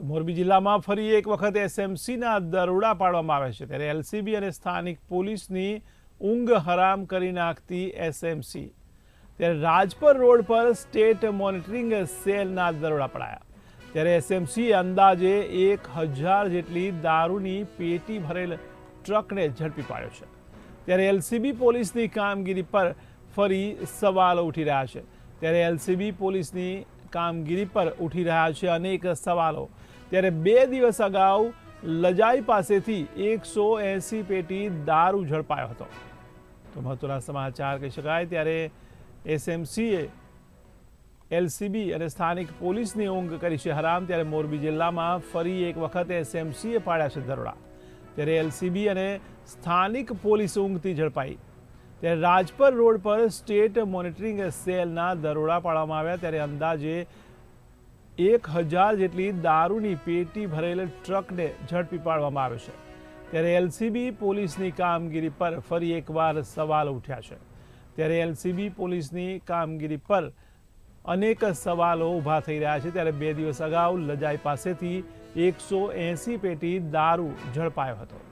તો મોરબી જિલ્લામાં ફરી એક વખત એસએમસીના દરોડા પાડવામાં આવે છે. ત્યારે એલસીબી અને સ્થાનિક પોલીસની ઊંઘ હરામ કરી નાખતી એસએમસી. ત્યારે રાજપર રોડ પર સ્ટેટ મોનિટરિંગ સેલના દરોડા પડાયા. ત્યારે એસએમસી અંદાજે એક હજાર જેટલી દારૂની પેટી ભરેલ ટ્રકને ઝડપી પાડ્યો છે. ત્યારે એલસીબી પોલીસની કામગીરી પર ફરી સવાલો ઉઠી રહ્યા છે. ત્યારે એલસીબી પોલીસની કામગીરી પર ઉઠી રહ્યા છે અનેક સવાલો. ત્યારે બે દિવસ અગાઉ લજાઈ પાસેથી એકસો એંસી પેટી દારૂ ઝડપાયો હતો. તો મહત્વના સમાચાર કહી શકાય, ત્યારે એસએમસીએ, એલસીબી અને સ્થાનિક પોલીસની ઊંઘ કરી છે હરામ, ત્યારે મોરબી જિલ્લામાં ફરી એક વખત એસએમસીએ પાડ્યા છે દરોડા. ત્યારે એલસીબી અને સ્થાનિક પોલીસ ઊંઘથી ઝડપાઈ. ત્યારે રાજપર રોડ પર સ્ટેટ મોનિટરિંગ સેલના દરોડા પાડવામાં આવ્યા. ત્યારે અંદાજે એક હજાર જેટલી દારૂની પેટી ભરેલ ટ્રકને ઝડપી પાડવામાં આવ્યો છે. ત્યારે એલસીબી પોલીસની કામગીરી પર ફરી એકવાર સવાલ ઉઠ્યા છે. ત્યારે એલસીબી પોલીસની કામગીરી પર અનેક સવાલો ઊભા થઈ રહ્યા છે. ત્યારે બે દિવસ અગાઉ લજાઈ પાસેથી એકસો એંસી પેટી દારૂ ઝડપાયો હતો.